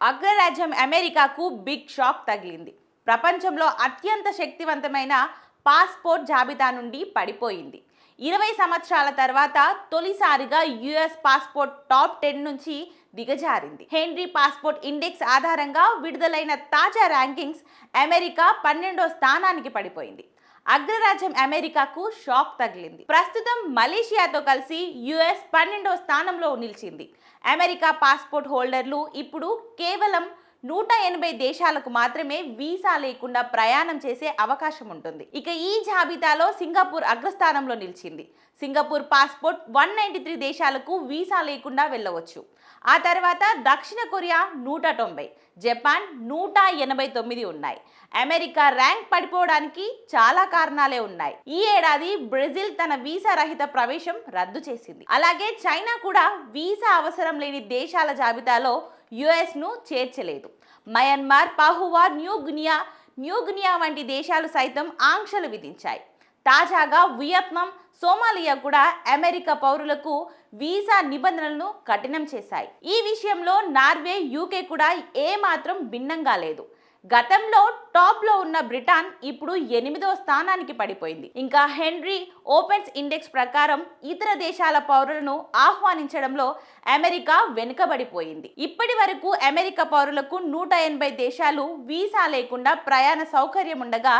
అగ్రరాజ్యం అమెరికాకు big shock తగిలింది. ప్రపంచంలో అత్యంత శక్తివంతమైన పాస్పోర్ట్ జాబితా నుండి పడిపోయింది. ఇరవై సంవత్సరాల తర్వాత తొలిసారిగా యుఎస్ పాస్పోర్ట్ టాప్ టెన్ నుంచి దిగజారింది. హెన్రీ పాస్పోర్ట్ ఇండెక్స్ ఆధారంగా విడుదలైన తాజా ర్యాంకింగ్స్ అమెరికా పన్నెండో స్థానానికి పడిపోయింది. అగ్రరాజ్యం అమెరికాకు షాక్ తగిలింది. ప్రస్తుతం మలేషియాతో కలిసి యుఎస్ పన్నెండో స్థానంలో నిలిచింది. అమెరికా పాస్పోర్ట్ హోల్డర్లు ఇప్పుడు కేవలం నూట ఎనభై దేశాలకు మాత్రమే వీసా లేకుండా ప్రయాణం చేసే అవకాశం ఉంటుంది. ఇక ఈ జాబితాలో సింగపూర్ అగ్రస్థానంలో నిలిచింది. Singapore passport one ninety three దేశాలకు వీసా లేకుండా వెళ్ళవచ్చు. ఆ తర్వాత దక్షిణ కొరియా నూట తొంభై జపాన్ నూట ఎనభై తొమ్మిది ఉన్నాయి. అమెరికా ర్యాంక్ పడిపోవడానికి చాలా కారణాలే ఉన్నాయి. ఈ ఏడాది బ్రెజిల్ తన వీసా రహిత ప్రవేశం రద్దు చేసింది. అలాగే చైనా కూడా వీసా అవసరం లేని దేశాల జాబితాలో యుఎస్ను చేర్చలేదు. మయన్మార్ పాహువా న్యూగ్నియా న్యూగ్నియా వంటి దేశాలు సైతం ఆంక్షలు విధించాయి. తాజాగా వియత్నాం సోమాలియా కూడా అమెరికా పౌరులకు వీసా నిబంధనలను కఠినం చేశాయి. ఈ విషయంలో నార్వే యూకే కూడా ఏమాత్రం భిన్నంగా లేదు. గతంలో టాప్లో ఉన్న బ్రిటన్ ఇప్పుడు ఎనిమిదో స్థానానికి పడిపోయింది. ఇంకా హెన్రీ ఓపెన్స్ ఇండెక్స్ ప్రకారం ఇతర దేశాల పౌరులను ఆహ్వానించడంలో అమెరికా వెనుకబడిపోయింది. ఇప్పటి వరకు అమెరికా పౌరులకు నూట ఎనభై దేశాలు వీసా లేకుండా ప్రయాణ సౌకర్యం ఉండగా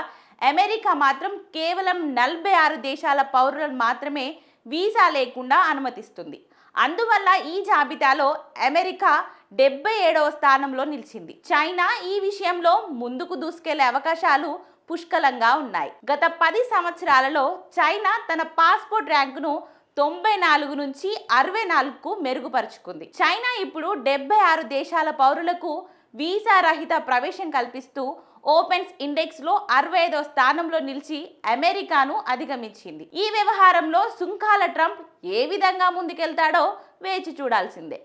అమెరికా మాత్రం కేవలం నలభై ఆరు దేశాల పౌరులను మాత్రమే వీసా లేకుండా అనుమతిస్తుంది. అందువల్ల ఈ జాబితాలో అమెరికా డెబ్బై ఏడవ స్థానంలో నిలిచింది. చైనా ఈ విషయంలో ముందుకు దూసుకెళ్ళే అవకాశాలు పుష్కలంగా ఉన్నాయి. గత పది సంవత్సరాలలో చైనా తన పాస్పోర్ట్ ర్యాంకును తొంభై నాలుగు నుంచి అరవై నాలుగుకు మెరుగుపరుచుకుంది. చైనా ఇప్పుడు డెబ్బై ఆరు దేశాల పౌరులకు వీసా రహిత ప్రవేశం కల్పిస్తూ ఓపెన్స్ ఇండెక్స్లో అరవై ఐదో స్థానంలో నిలిచి అమెరికాను అధిగమించింది. ఈ వ్యవహారంలో సుంకాల ట్రంప్ ఏ విధంగా ముందుకెళ్తాడో వేచి చూడాల్సిందే.